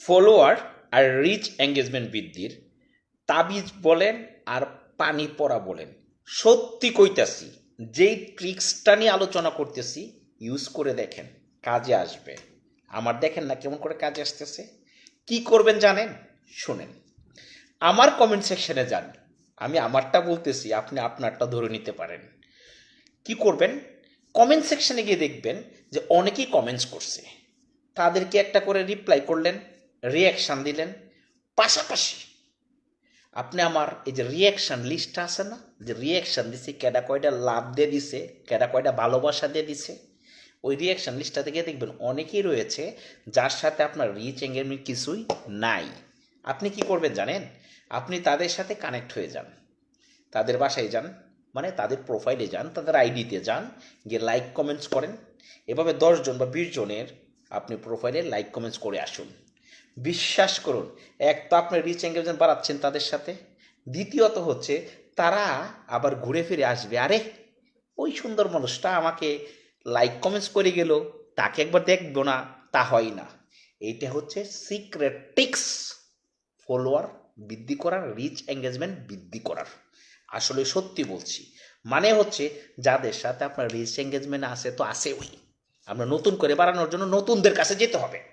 Follower আর reach engagement বৃদ্ধির, তাবিজ বলেন আর পানি পড়া বলেন। সত্যি কইতাছি, যেই ট্রিক্সটা নিয়ে আলোচনা করতেছি ইউজ করে দেখেন, কাজে আসবে। আমার দেখেন না কেমন করে কাজে আসতেছে। কি করবেন জানেন? শুনেন, আমার কমেন্ট সেকশনে যান। আমি আমারটা বলতেছি, আপনি আপনারটা ধরে নিতে পারেন। কি করবেন? কমেন্ট সেকশনে গিয়ে দেখবেন যে অনেকেই কমেন্টস করছে। তাদেরকে একটা করে রিপ্লাই করলেন রিয়াকশান দিলেন। পাশাপাশি আপনি আমার এই যে রিয়াকশান লিস্টটা আছে না যে রিয়াকশান দিছে, কেডা কয়টা লাভ দিয়ে দিছে, কেডা কয়টা ভালোবাসা দিয়ে দিছে, ওই রিয়াকশান লিস্টটা থেকে দেখবেন অনেকেই রয়েছে যার সাথে আপনার রিচ এঙ্গেজমেন্ট কিছুই নাই। আপনি কি করবেন জানেন? আপনি তাদের সাথে কানেক্ট হয়ে যান। তাদের বাসায় যান মানে তাদের প্রোফাইলে যান, তাদের আইডিতে যান, গিয়ে লাইক কমেন্টস করেন। এভাবে দশজন বা বিশ জনের আপনি প্রোফাইলে লাইক কমেন্টস করে আসুন। বিশ্বাস করুন, এক তো আপনি রিচ এঙ্গেজমেন্ট বাড়াচ্ছেন তাদের সাথে। দ্বিতীয়ত হচ্ছে, তারা আবার ঘুরে ফিরে আসবে। আরে, ওই সুন্দর মানুষটা আমাকে লাইক কমেন্টস করে গেল, তাকে একবার দেখব না, তা হয় না। এইটা হচ্ছে সিক্রেট টিক্স ফলোয়ার বৃদ্ধি করার রিচ এঙ্গেজমেন্ট বৃদ্ধি করার। আসলে সত্যি বলছি। মানে হচ্ছে, যাদের সাথে আপনার রিচ এঙ্গেজমেন্ট আছে, তো আছে ওই আমরা নতুন করে বাড়ানোর জন্য নতুনদের কাছে যেতে হবে।